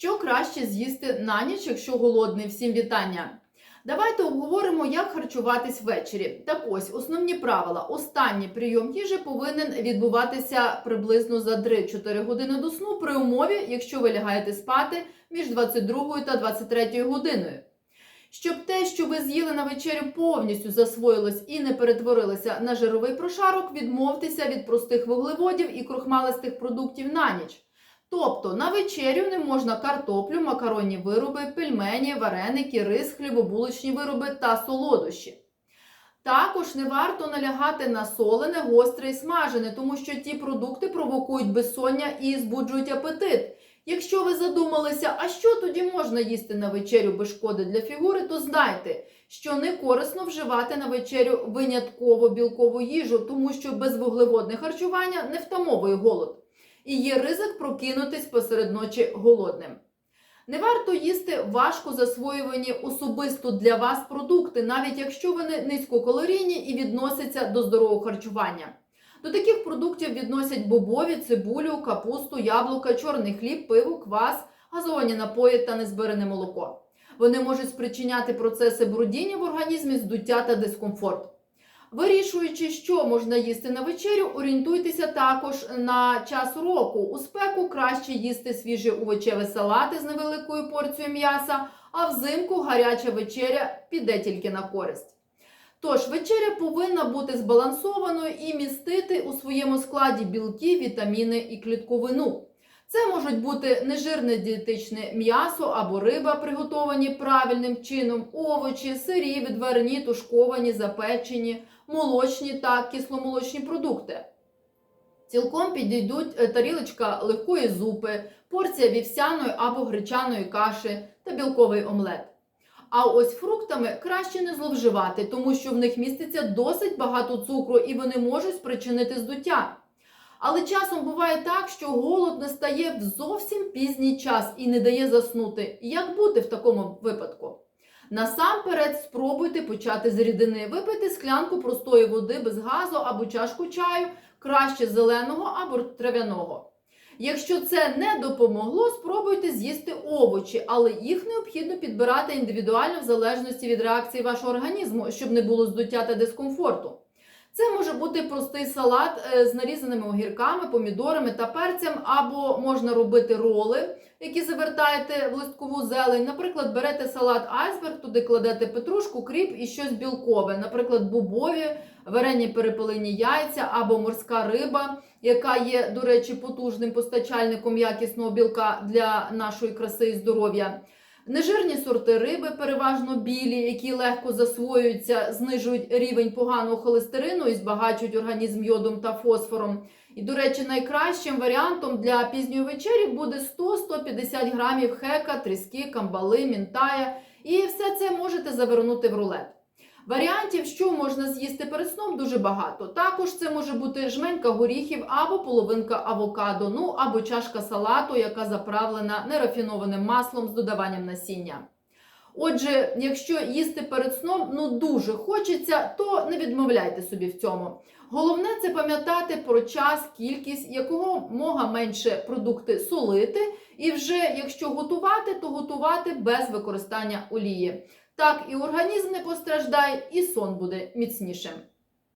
Що краще з'їсти на ніч, якщо голодний? Всім вітання! Давайте обговоримо, як харчуватись ввечері. Так ось основні правила. Останній прийом їжі повинен відбуватися приблизно за 3-4 години до сну при умові, якщо ви лягаєте спати між 22 та 23 годиною. Щоб те, що ви з'їли на вечерю, повністю засвоїлось і не перетворилося на жировий прошарок, відмовтеся від простих вуглеводів і крохмалистих продуктів на ніч. Тобто на вечерю не можна картоплю, макаронні вироби, пельмені, вареники, рис, хлібобулочні вироби та солодощі. Також не варто налягати на солене, гостре і смажене, тому що ті продукти провокують безсоння і збуджують апетит. Якщо ви задумалися, а що тоді можна їсти на вечерю без шкоди для фігури, то знайте, що не корисно вживати на вечерю винятково білкову їжу, тому що безвуглеводне харчування не втамовує голод і є ризик прокинутись посеред ночі голодним. Не варто їсти важко засвоювані особисто для вас продукти, навіть якщо вони низькокалорійні і відносяться до здорового харчування. До таких продуктів відносять бобові, цибулю, капусту, яблука, чорний хліб, пиво, квас, газовані напої та незбирене молоко. Вони можуть спричиняти процеси брудіння в організмі, здуття та дискомфорт. Вирішуючи, що можна їсти на вечерю, орієнтуйтеся також на час року. У спеку краще їсти свіжі овочеві салати з невеликою порцією м'яса, а взимку гаряча вечеря піде тільки на користь. Тож, вечеря повинна бути збалансованою і містити у своєму складі білки, вітаміни і клітковину. Це можуть бути нежирне дієтичне м'ясо або риба, приготовані правильним чином, овочі, сирі, відварені, тушковані, запечені, молочні та кисломолочні продукти. Цілком підійдуть е, тарілочка легкої зупи, порція вівсяної або гречаної каші та білковий омлет. А ось фруктами краще не зловживати, тому що в них міститься досить багато цукру і вони можуть спричинити здуття. Але часом буває так, що голод настає в зовсім пізній час і не дає заснути. Як бути в такому випадку? Насамперед спробуйте почати з рідини, випити склянку простої води без газу або чашку чаю, краще зеленого або трав'яного. Якщо це не допомогло, спробуйте з'їсти овочі, але їх необхідно підбирати індивідуально в залежності від реакції вашого організму, щоб не було здуття та дискомфорту. Це може бути простий салат е, з нарізаними огірками, помідорами та перцем, або можна робити роли, які завертаєте в листкову зелень. Наприклад, берете салат айсберг, туди кладете петрушку, кріп і щось білкове, наприклад, бобові, варені перепелені яйця або морська риба, яка є, до речі, потужним постачальником якісного білка для нашої краси і здоров'я. Нежирні сорти риби, переважно білі, які легко засвоюються, знижують рівень поганого холестерину і збагачують організм йодом та фосфором. І, до речі, найкращим варіантом для пізньої вечері буде 100-150 грамів хека, тріски, камбали, мінтая. І все це можете завернути в рулет. Варіантів, що можна з'їсти перед сном, дуже багато. Також це може бути жменька горіхів або половинка авокадо, ну або чашка салату, яка заправлена нерафінованим маслом з додаванням насіння. Отже, якщо їсти перед сном ну дуже хочеться, то не відмовляйте собі в цьому. Головне це пам'ятати про час, кількість, якого мога менше продукти солити, і вже якщо готувати, то готувати без використання олії. Так і організм не постраждає, і сон буде міцнішим.